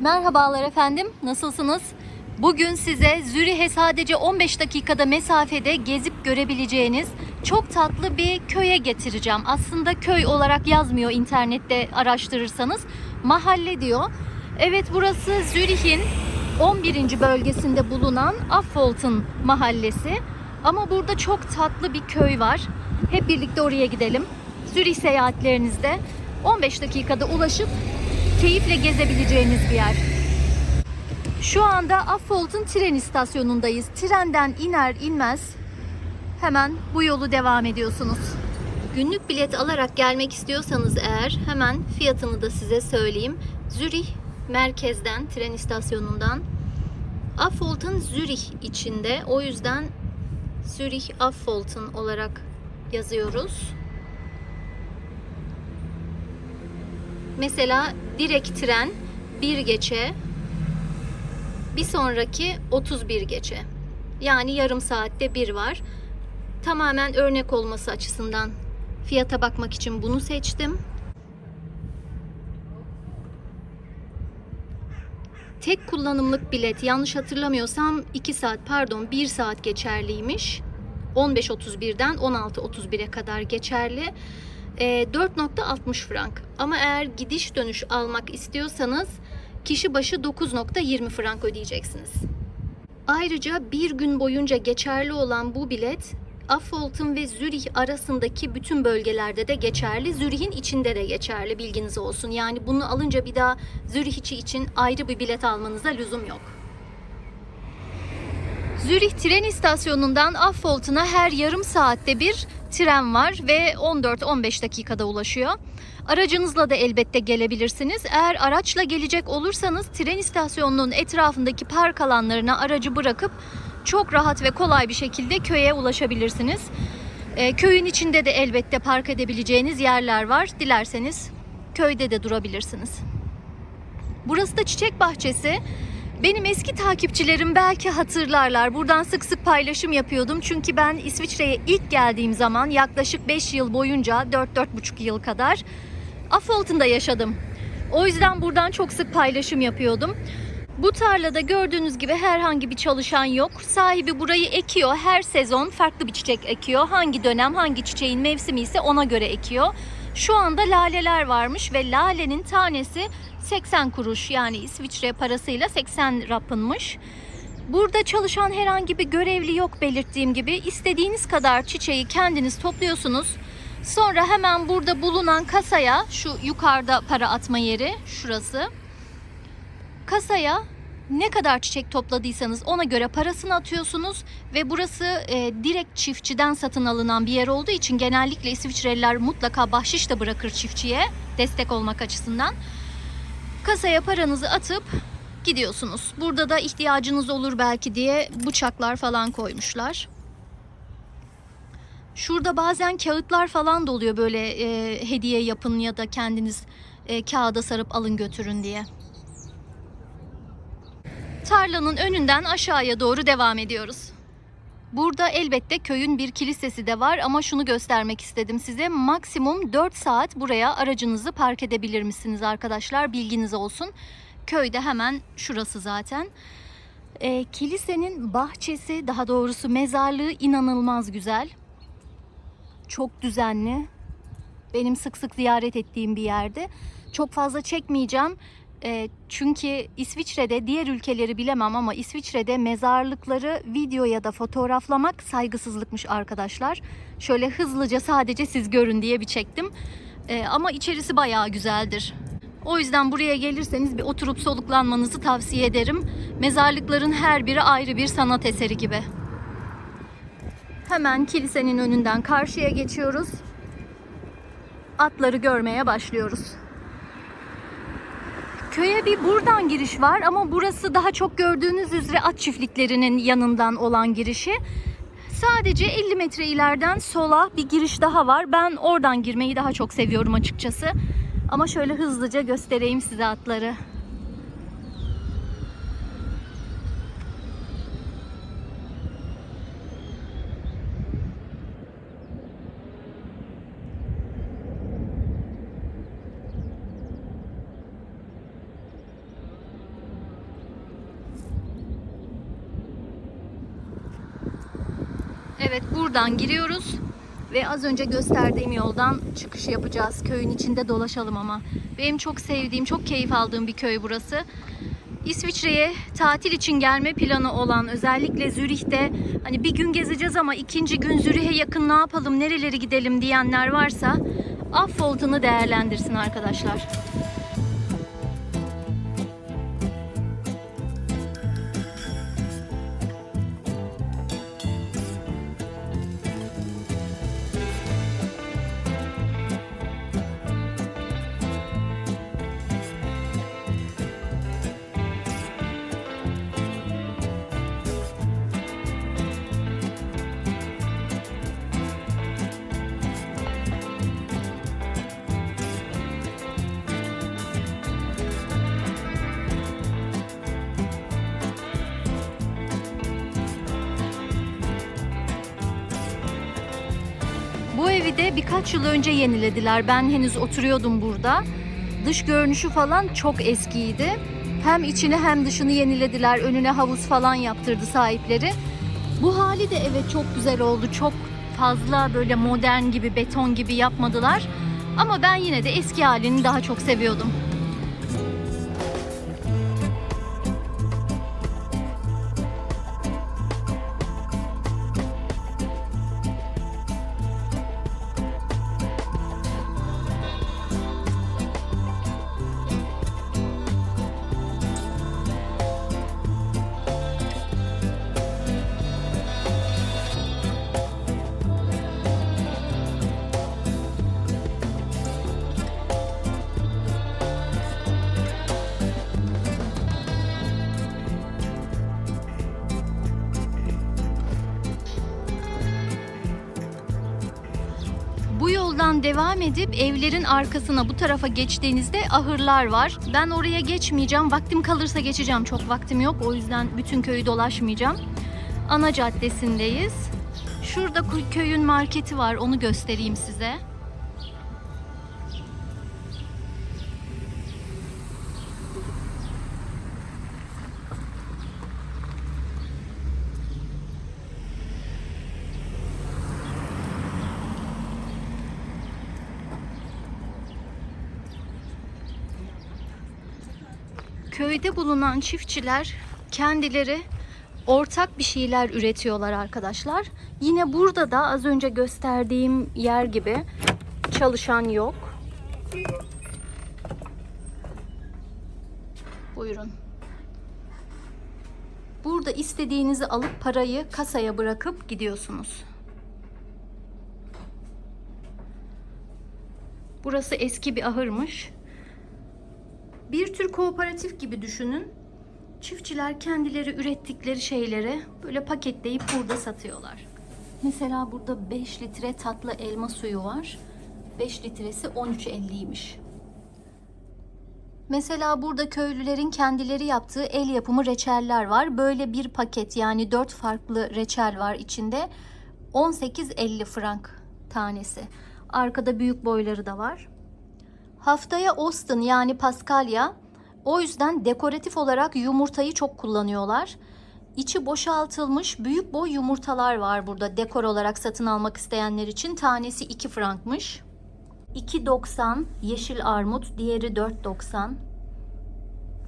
Merhabalar efendim, nasılsınız? Bugün size Zürih'e sadece 15 dakikada mesafede gezip görebileceğiniz çok tatlı bir köye getireceğim. Aslında köy olarak yazmıyor internette araştırırsanız. Mahalle diyor. Evet burası Zürih'in 11. bölgesinde bulunan Affolt'un mahallesi. Ama burada çok tatlı bir köy var. Hep birlikte oraya gidelim. Zürih seyahatlerinizde 15 dakikada ulaşıp keyifle gezebileceğiniz bir yer. Şu anda Affolt'un tren istasyonundayız. Trenden iner inmez hemen bu yolu devam ediyorsunuz. Günlük bilet alarak gelmek istiyorsanız eğer hemen fiyatını da size söyleyeyim. Zürih merkezden, tren istasyonundan Affolt'un Zürih içinde. O yüzden Zürih Affolt'un olarak yazıyoruz. Mesela direkt tren 1 geçe bir sonraki 31 geçe. Yani yarım saatte bir var. Tamamen örnek olması açısından fiyata bakmak için bunu seçtim. Tek kullanımlık bilet yanlış hatırlamıyorsam 2 saat pardon 1 saat geçerliymiş. 15.31'den 16.31'e kadar geçerli. E, 4.60 frank. Ama eğer gidiş dönüş almak istiyorsanız kişi başı 9.20 frank ödeyeceksiniz. Ayrıca bir gün boyunca geçerli olan bu bilet Affolt'un ve Zürih arasındaki bütün bölgelerde de geçerli. Zürih'in içinde de geçerli bilginiz olsun. Yani bunu alınca bir daha Zürih içi için ayrı bir bilet almanıza lüzum yok. Zürih tren istasyonundan Affolt'una her yarım saatte bir tren var ve 14-15 dakikada ulaşıyor. Aracınızla da elbette gelebilirsiniz. Eğer araçla gelecek olursanız tren istasyonunun etrafındaki park alanlarına aracı bırakıp çok rahat ve kolay bir şekilde köye ulaşabilirsiniz. Ee, köyün içinde de elbette park edebileceğiniz yerler var. Dilerseniz köyde de durabilirsiniz. Burası da çiçek bahçesi. Benim eski takipçilerim belki hatırlarlar. Buradan sık sık paylaşım yapıyordum. Çünkü ben İsviçre'ye ilk geldiğim zaman yaklaşık 5 yıl boyunca 4-4,5 yıl kadar Affolt'unda yaşadım. O yüzden buradan çok sık paylaşım yapıyordum. Bu tarlada gördüğünüz gibi herhangi bir çalışan yok. Sahibi burayı ekiyor. Her sezon farklı bir çiçek ekiyor. Hangi dönem hangi çiçeğin mevsimi ise ona göre ekiyor. Şu anda laleler varmış ve lalenin tanesi 80 kuruş yani İsviçre parasıyla 80 rapınmış. Burada çalışan herhangi bir görevli yok belirttiğim gibi. İstediğiniz kadar çiçeği kendiniz topluyorsunuz. Sonra hemen burada bulunan kasaya, şu yukarıda para atma yeri, şurası. Kasaya ne kadar çiçek topladıysanız ona göre parasını atıyorsunuz ve burası e, direkt çiftçiden satın alınan bir yer olduğu için genellikle İsviçreliler mutlaka bahşiş de bırakır çiftçiye destek olmak açısından. Kasaya paranızı atıp gidiyorsunuz. Burada da ihtiyacınız olur belki diye bıçaklar falan koymuşlar. Şurada bazen kağıtlar falan da oluyor böyle e, hediye yapın ya da kendiniz e, kağıda sarıp alın götürün diye. Tarlanın önünden aşağıya doğru devam ediyoruz. Burada elbette köyün bir kilisesi de var ama şunu göstermek istedim size. Maksimum 4 saat buraya aracınızı park edebilir misiniz arkadaşlar? Bilginiz olsun. Köyde hemen şurası zaten. E, kilisenin bahçesi daha doğrusu mezarlığı inanılmaz güzel. Çok düzenli. Benim sık sık ziyaret ettiğim bir yerde. Çok fazla çekmeyeceğim. E, çünkü İsviçre'de diğer ülkeleri bilemem ama İsviçre'de mezarlıkları video ya da fotoğraflamak saygısızlıkmış arkadaşlar. Şöyle hızlıca sadece siz görün diye bir çektim. E, ama içerisi bayağı güzeldir. O yüzden buraya gelirseniz bir oturup soluklanmanızı tavsiye ederim. Mezarlıkların her biri ayrı bir sanat eseri gibi. Hemen kilisenin önünden karşıya geçiyoruz. Atları görmeye başlıyoruz. Köye bir buradan giriş var ama burası daha çok gördüğünüz üzere at çiftliklerinin yanından olan girişi. Sadece 50 metre ileriden sola bir giriş daha var. Ben oradan girmeyi daha çok seviyorum açıkçası. Ama şöyle hızlıca göstereyim size atları. Evet buradan giriyoruz ve az önce gösterdiğim yoldan çıkış yapacağız. Köyün içinde dolaşalım ama. Benim çok sevdiğim, çok keyif aldığım bir köy burası. İsviçre'ye tatil için gelme planı olan özellikle Zürih'te hani bir gün gezeceğiz ama ikinci gün Zürih'e yakın ne yapalım, nereleri gidelim diyenler varsa Affolt'unu değerlendirsin arkadaşlar. Evi de birkaç yıl önce yenilediler. Ben henüz oturuyordum burada. Dış görünüşü falan çok eskiydi. Hem içini hem dışını yenilediler. Önüne havuz falan yaptırdı sahipleri. Bu hali de evet çok güzel oldu. Çok fazla böyle modern gibi, beton gibi yapmadılar. Ama ben yine de eski halini daha çok seviyordum. Bu yoldan devam edip evlerin arkasına bu tarafa geçtiğinizde ahırlar var. Ben oraya geçmeyeceğim. Vaktim kalırsa geçeceğim. Çok vaktim yok. O yüzden bütün köyü dolaşmayacağım. Ana caddesindeyiz. Şurada köyün marketi var. Onu göstereyim size. Köyde bulunan çiftçiler kendileri ortak bir şeyler üretiyorlar arkadaşlar. Yine burada da az önce gösterdiğim yer gibi çalışan yok. Buyurun. Burada istediğinizi alıp parayı kasaya bırakıp gidiyorsunuz. Burası eski bir ahırmış. Bir tür kooperatif gibi düşünün. Çiftçiler kendileri ürettikleri şeyleri böyle paketleyip burada satıyorlar. Mesela burada 5 litre tatlı elma suyu var. 5 litresi 13.50'ymiş. Mesela burada köylülerin kendileri yaptığı el yapımı reçeller var. Böyle bir paket yani 4 farklı reçel var içinde. 18.50 frank tanesi. Arkada büyük boyları da var. Haftaya Austin yani Paskalya. O yüzden dekoratif olarak yumurtayı çok kullanıyorlar. İçi boşaltılmış büyük boy yumurtalar var burada dekor olarak satın almak isteyenler için. Tanesi 2 frankmış. 2.90 yeşil armut, diğeri 4.90.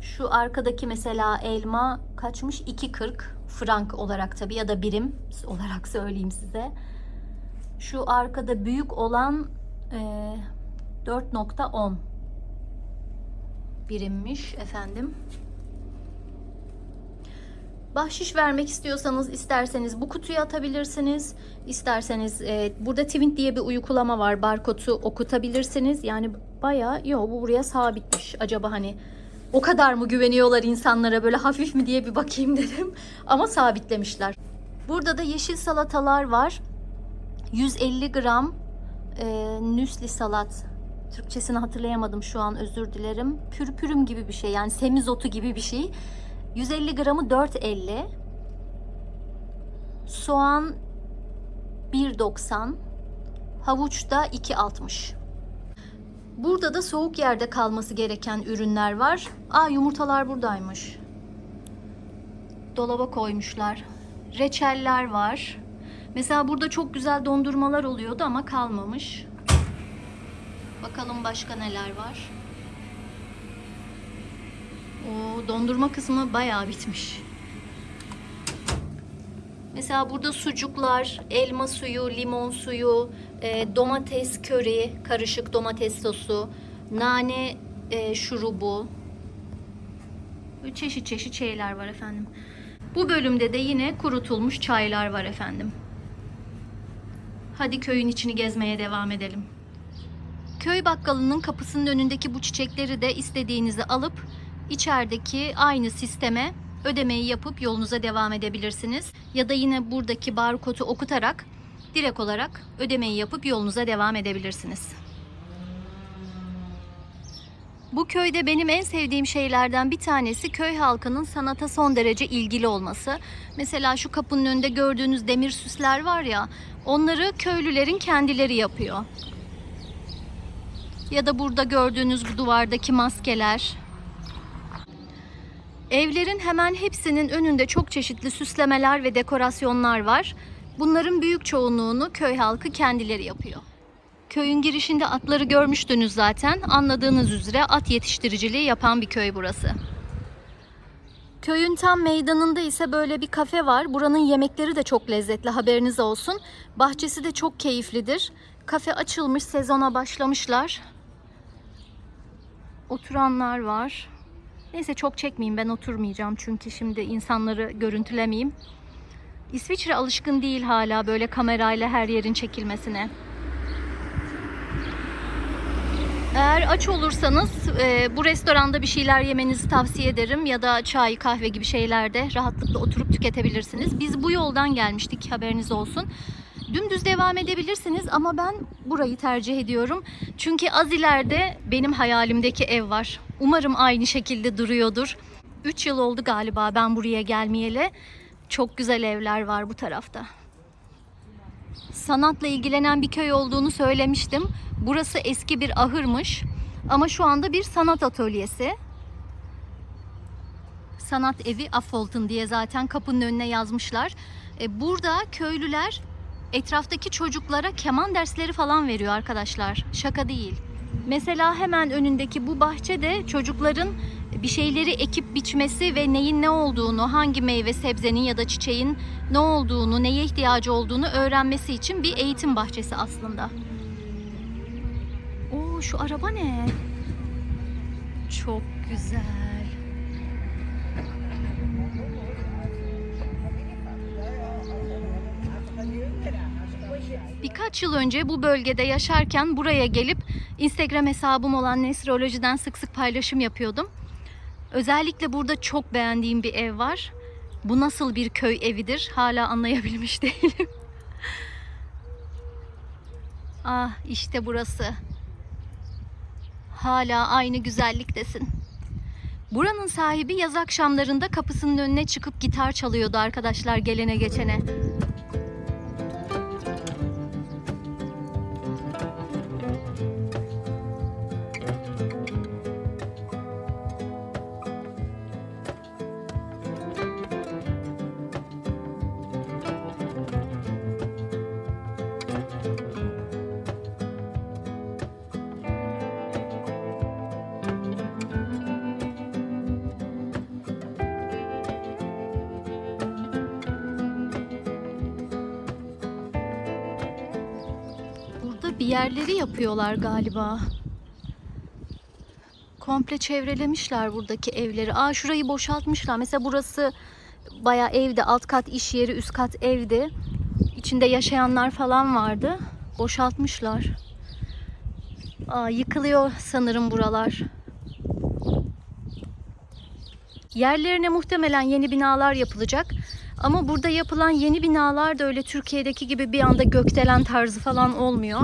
Şu arkadaki mesela elma kaçmış? 2.40 frank olarak tabii ya da birim olarak söyleyeyim size. Şu arkada büyük olan eee 4.10 birimmiş efendim. Bahşiş vermek istiyorsanız isterseniz bu kutuya atabilirsiniz. İsterseniz e, burada Twint diye bir uygulama var. Barkodu okutabilirsiniz. Yani bayağı yo bu buraya sabitmiş. Acaba hani o kadar mı güveniyorlar insanlara böyle hafif mi diye bir bakayım dedim. Ama sabitlemişler. Burada da yeşil salatalar var. 150 gram e, nüsli salat. Türkçesini hatırlayamadım şu an özür dilerim. Pürpürüm gibi bir şey yani semizotu gibi bir şey. 150 gramı 4.50. Soğan 1.90. Havuç da 2.60. Burada da soğuk yerde kalması gereken ürünler var. Aa yumurtalar buradaymış. Dolaba koymuşlar. Reçeller var. Mesela burada çok güzel dondurmalar oluyordu ama kalmamış. Bakalım başka neler var. O dondurma kısmı bayağı bitmiş. Mesela burada sucuklar, elma suyu, limon suyu, e, domates köri, karışık domates sosu, nane e, şurubu. Böyle çeşit çeşit şeyler var efendim. Bu bölümde de yine kurutulmuş çaylar var efendim. Hadi köyün içini gezmeye devam edelim. Köy bakkalının kapısının önündeki bu çiçekleri de istediğinizi alıp içerideki aynı sisteme ödemeyi yapıp yolunuza devam edebilirsiniz. Ya da yine buradaki barkodu okutarak direkt olarak ödemeyi yapıp yolunuza devam edebilirsiniz. Bu köyde benim en sevdiğim şeylerden bir tanesi köy halkının sanata son derece ilgili olması. Mesela şu kapının önünde gördüğünüz demir süsler var ya, onları köylülerin kendileri yapıyor. Ya da burada gördüğünüz bu duvardaki maskeler. Evlerin hemen hepsinin önünde çok çeşitli süslemeler ve dekorasyonlar var. Bunların büyük çoğunluğunu köy halkı kendileri yapıyor. Köyün girişinde atları görmüştünüz zaten. Anladığınız üzere at yetiştiriciliği yapan bir köy burası. Köyün tam meydanında ise böyle bir kafe var. Buranın yemekleri de çok lezzetli haberiniz olsun. Bahçesi de çok keyiflidir. Kafe açılmış, sezona başlamışlar. Oturanlar var. Neyse çok çekmeyeyim ben oturmayacağım çünkü şimdi insanları görüntülemeyeyim. İsviçre alışkın değil hala böyle kamerayla her yerin çekilmesine. Eğer aç olursanız e, bu restoranda bir şeyler yemenizi tavsiye ederim ya da çay, kahve gibi şeylerde rahatlıkla oturup tüketebilirsiniz. Biz bu yoldan gelmiştik haberiniz olsun. Dümdüz devam edebilirsiniz ama ben burayı tercih ediyorum. Çünkü az ileride benim hayalimdeki ev var. Umarım aynı şekilde duruyordur. 3 yıl oldu galiba ben buraya gelmeyeli. Çok güzel evler var bu tarafta. Sanatla ilgilenen bir köy olduğunu söylemiştim. Burası eski bir ahırmış ama şu anda bir sanat atölyesi. Sanat evi Affolt'un diye zaten kapının önüne yazmışlar. E, Burada köylüler etraftaki çocuklara keman dersleri falan veriyor arkadaşlar. Şaka değil. Mesela hemen önündeki bu bahçede çocukların bir şeyleri ekip biçmesi ve neyin ne olduğunu, hangi meyve sebzenin ya da çiçeğin ne olduğunu, neye ihtiyacı olduğunu öğrenmesi için bir eğitim bahçesi aslında. Oo şu araba ne? Çok güzel. Birkaç yıl önce bu bölgede yaşarken buraya gelip Instagram hesabım olan Nesroloji'den sık sık paylaşım yapıyordum. Özellikle burada çok beğendiğim bir ev var. Bu nasıl bir köy evidir hala anlayabilmiş değilim. ah işte burası. Hala aynı güzelliktesin. Buranın sahibi yaz akşamlarında kapısının önüne çıkıp gitar çalıyordu arkadaşlar gelene geçene. Bir yerleri yapıyorlar galiba. Komple çevrelemişler buradaki evleri. Aa şurayı boşaltmışlar. Mesela burası bayağı evde. Alt kat iş yeri, üst kat evdi. İçinde yaşayanlar falan vardı. Boşaltmışlar. Aa yıkılıyor sanırım buralar. Yerlerine muhtemelen yeni binalar yapılacak. Ama burada yapılan yeni binalar da öyle Türkiye'deki gibi bir anda gökdelen tarzı falan olmuyor.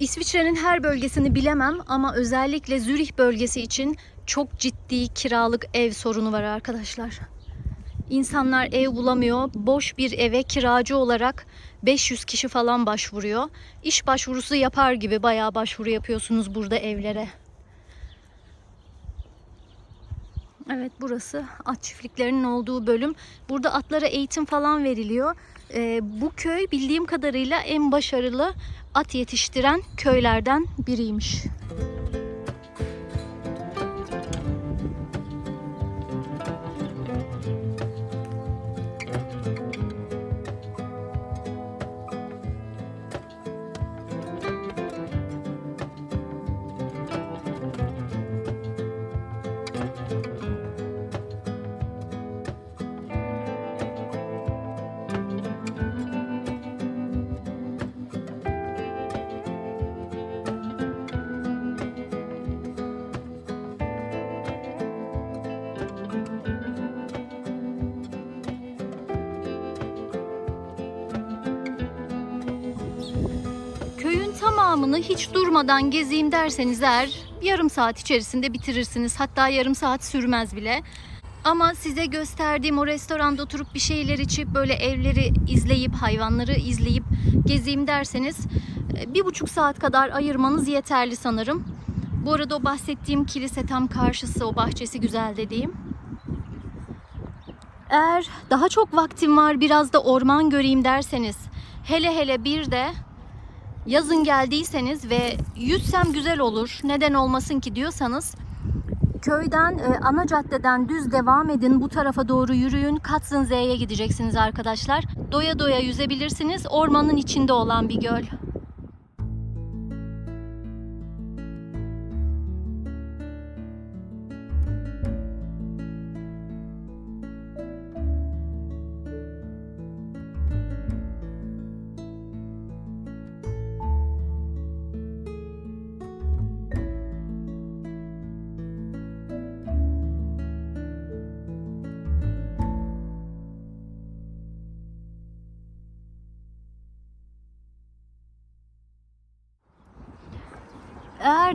İsviçre'nin her bölgesini bilemem ama özellikle Zürih bölgesi için çok ciddi kiralık ev sorunu var arkadaşlar. İnsanlar ev bulamıyor. Boş bir eve kiracı olarak 500 kişi falan başvuruyor. İş başvurusu yapar gibi bayağı başvuru yapıyorsunuz burada evlere. Evet burası at çiftliklerinin olduğu bölüm. Burada atlara eğitim falan veriliyor. Ee, bu köy bildiğim kadarıyla en başarılı at yetiştiren köylerden biriymiş. Köyün tamamını hiç durmadan gezeyim derseniz eğer yarım saat içerisinde bitirirsiniz. Hatta yarım saat sürmez bile. Ama size gösterdiğim o restoranda oturup bir şeyler içip böyle evleri izleyip hayvanları izleyip gezeyim derseniz e, bir buçuk saat kadar ayırmanız yeterli sanırım. Bu arada o bahsettiğim kilise tam karşısı o bahçesi güzel dediğim. Eğer daha çok vaktim var biraz da orman göreyim derseniz hele hele bir de yazın geldiyseniz ve yüzsem güzel olur neden olmasın ki diyorsanız köyden e, ana caddeden düz devam edin bu tarafa doğru yürüyün Katzınze'ye gideceksiniz arkadaşlar. Doya doya yüzebilirsiniz ormanın içinde olan bir göl.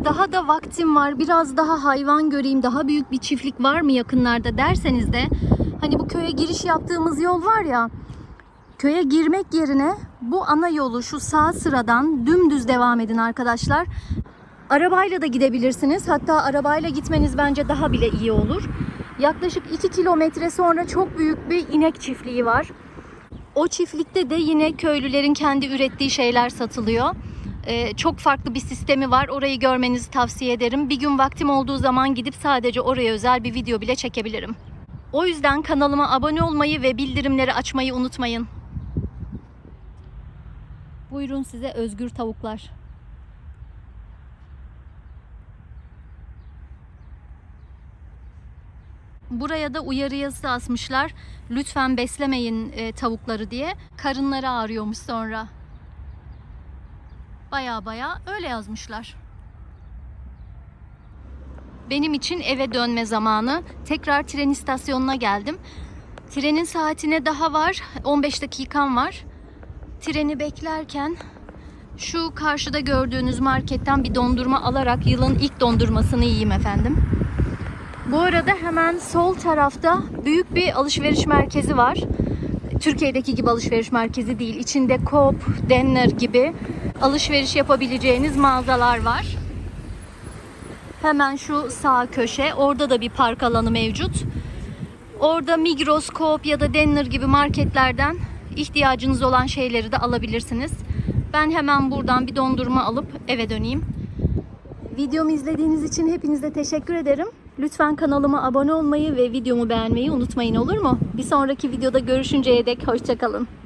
Daha da vaktim var, biraz daha hayvan göreyim, daha büyük bir çiftlik var mı yakınlarda derseniz de hani bu köye giriş yaptığımız yol var ya köye girmek yerine bu ana yolu şu sağ sıradan dümdüz devam edin arkadaşlar. Arabayla da gidebilirsiniz. Hatta arabayla gitmeniz bence daha bile iyi olur. Yaklaşık 2 kilometre sonra çok büyük bir inek çiftliği var. O çiftlikte de yine köylülerin kendi ürettiği şeyler satılıyor. Ee, çok farklı bir sistemi var. Orayı görmenizi tavsiye ederim. Bir gün vaktim olduğu zaman gidip sadece oraya özel bir video bile çekebilirim. O yüzden kanalıma abone olmayı ve bildirimleri açmayı unutmayın. Buyurun size özgür tavuklar. Buraya da uyarı yazısı asmışlar. Lütfen beslemeyin e, tavukları diye. Karınları ağrıyormuş sonra. Baya baya öyle yazmışlar. Benim için eve dönme zamanı. Tekrar tren istasyonuna geldim. Trenin saatine daha var. 15 dakikam var. Treni beklerken şu karşıda gördüğünüz marketten bir dondurma alarak yılın ilk dondurmasını yiyeyim efendim. Bu arada hemen sol tarafta büyük bir alışveriş merkezi var. Türkiye'deki gibi alışveriş merkezi değil. İçinde Coop, Denner gibi alışveriş yapabileceğiniz mağazalar var. Hemen şu sağ köşe. Orada da bir park alanı mevcut. Orada Migros, Coop ya da Denner gibi marketlerden ihtiyacınız olan şeyleri de alabilirsiniz. Ben hemen buradan bir dondurma alıp eve döneyim. Videomu izlediğiniz için hepinize teşekkür ederim. Lütfen kanalıma abone olmayı ve videomu beğenmeyi unutmayın olur mu? Bir sonraki videoda görüşünceye dek hoşçakalın.